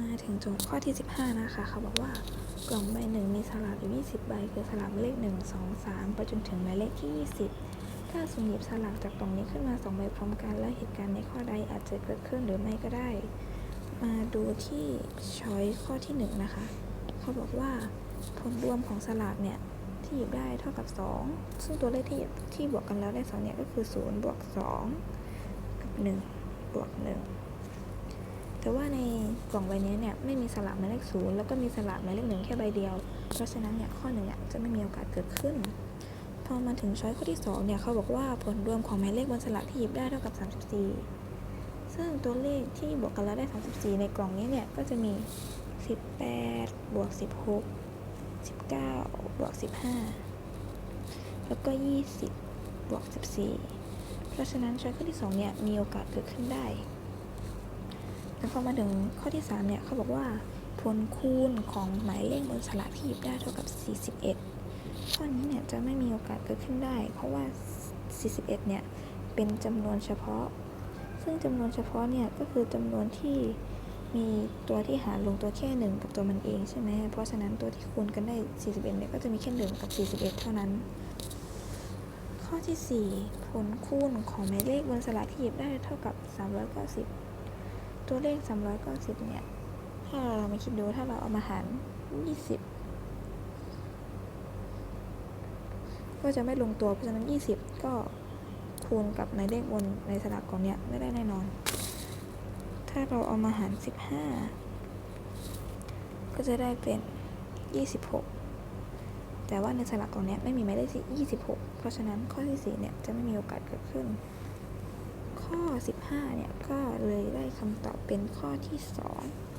มาถึงโจทย์ข้อที่ 15 นะคะเขาบอกว่ากล่องใบหนึ่งมีสลากอยู่20 ใบ คือสลากหมายเลข 1 2 3 ไปจนถึงหมายเลขที่ 20 ถ้าสุ่มหยิบสลากจากกล่องนี้ขึ้นมา 2 ใบพร้อมกัน และเหตุการณ์ในข้อใดอาจจะเกิดขึ้นหรือไม่ก็ได้ มาดูที่ช้อยข้อที่ 1 นะคะ เขาบอกว่าผลรวมของสลากเนี่ย ที่หยิบได้เท่ากับ 2 ซึ่งตัวเลขที่ที่บวกกันแล้วได้2เนี่ยก็คือ 0 บวก 2 กับ 1 บวก 1 แต่ว่าใน กล่องใบนี้เนี่ยไม่มีสลากหมายเลขศูนย์แล้วก็มีสลากหมายเลขหนึ่งแค่ใบเดียว เพราะฉะนั้นเนี่ยข้อหนึ่งอะจะไม่มีโอกาสเกิดขึ้น พอมาถึงช้อยข้อที่สองเนี่ยเขาบอกว่าผลรวมของหมายเลขบนสลากที่หยิบได้เท่ากับ 34 ซึ่งตัวเลขที่บวกกันแล้วได้ 34 ในกล่องนี้เนี่ยก็จะมี 18บวก16 19บวก15 แล้วก็ 20บวก14 เพราะฉะนั้นช้อยข้อที่สองเนี่ยมีโอกาสเกิดขึ้นได้ แล้วพอมาถึงข้อที่ 3 เนี่ยเขาบอกว่าผลคูณของหมายเลขบนสลากที่หยิบได้เท่ากับ 41 ข้อนี้เนี่ยจะไม่มีโอกาสเกิดขึ้นได้ เพราะว่า 41 เนี่ยเป็นจำนวนเฉพาะ ซึ่งจำนวนเฉพาะเนี่ยก็คือจำนวนที่มีตัวที่หารลงตัวแค่หนึ่งกับตัวมันเองใช่ไหม เพราะฉะนั้นตัวที่คูณกันได้ 41 เนี่ยก็จะมีแค่หนึ่งกับ 41 เท่านั้น ข้อทีสี่ 4 ผลคูณของหมายเลขบนสลากที่หยิบได้เท่ากับ 390 ตัวเลข 390 เนี่ย ถ้าเรามาคิดดูถ้าเราเอามาหาร 20 ก็จะไม่ลงตัวเพราะฉะนั้น 20 ก็คูณกับหมายเลขบนในสลากกล่องเนี้ยไม่ได้แน่นอน ถ้าเราเอามาหาร 15 ก็จะได้เป็น 26 แต่ว่าในสลากกล่องเนี้ยไม่มีหมายเลขที่26 เพราะฉะนั้นข้อที่4เนี่ยจะไม่มีโอกาสเกิดขึ้น ข้อ 15 เนี่ยก็เลย คำตอบเป็นข้อที่2